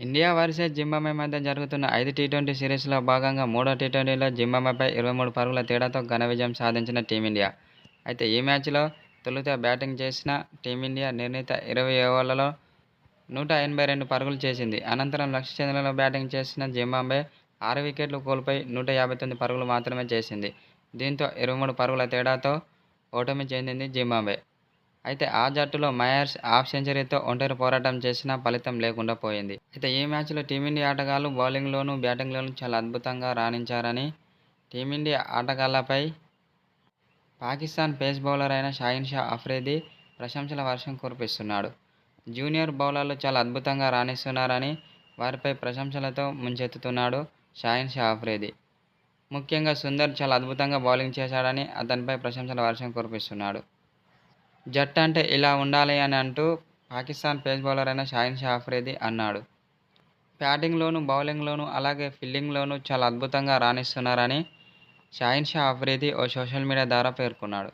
India versus Zimbabwe మధ్య జరుగుతున్న ఐదు టీ-ట్వంటీ సిరీస్లో భాగంగా మూడో టీ-ట్వంటీలో జింబాబేపై ఇరవై మూడు పరుగుల తేడాతో ఘన విజయం సాధించిన టీమిండియా. అయితే ఈ మ్యాచ్లో తొలుత బ్యాటింగ్ చేసిన టీమిండియా నిర్ణీత ఇరవై ఓవర్లలో నూట ఎనభై రెండు పరుగులు చేసింది. అనంతరం లక్ష్య చంద్రలో బ్యాటింగ్ చేసిన జింబాబే ఆరు వికెట్లు కోల్పోయి నూట యాభై తొమ్మిది పరుగులు మాత్రమే చేసింది. దీంతో ఇరవై మూడు పరుగుల తేడాతో ఓటమి చెందింది జింబాబే అయితే ఆ జట్టులో మయర్స్ హాఫ్ సెంచరీతో ఒంటరి పోరాటం చేసినా ఫలితం లేకుండా పోయింది. అయితే ఈ మ్యాచ్లో టీమిండియా ఆటగాళ్ళు బౌలింగ్లోనూ, బ్యాటింగ్లోనూ చాలా అద్భుతంగా రాణించారని టీమిండియా ఆటగాళ్ళపై పాకిస్తాన్ పేస్ బౌలర్ అయిన షాహీన్ షా అఫ్రిది ప్రశంసల వర్షం కురిపిస్తున్నాడు. జూనియర్ బౌలర్లు చాలా అద్భుతంగా రాణిస్తున్నారని వారిపై ప్రశంసలతో ముంచెత్తుతున్నాడు షాయిన్ షా అఫ్రిది. ముఖ్యంగా సుందర్ చాలా అద్భుతంగా బౌలింగ్ చేశాడని అతనిపై ప్రశంసల వర్షం కురిపిస్తున్నాడు. జట్టు అంటే ఇలా ఉండాలి అని అంటూ పాకిస్తాన్ పేస్ బౌలర్ అయిన షాహీన్ షా అన్నాడు. బ్యాటింగ్లోనూ, బౌలింగ్లోనూ అలాగే ఫీల్డింగ్లోనూ చాలా అద్భుతంగా రాణిస్తున్నారని షాహీన్ షా అఫ్రిది ఓ సోషల్ మీడియా ద్వారా పేర్కొన్నాడు.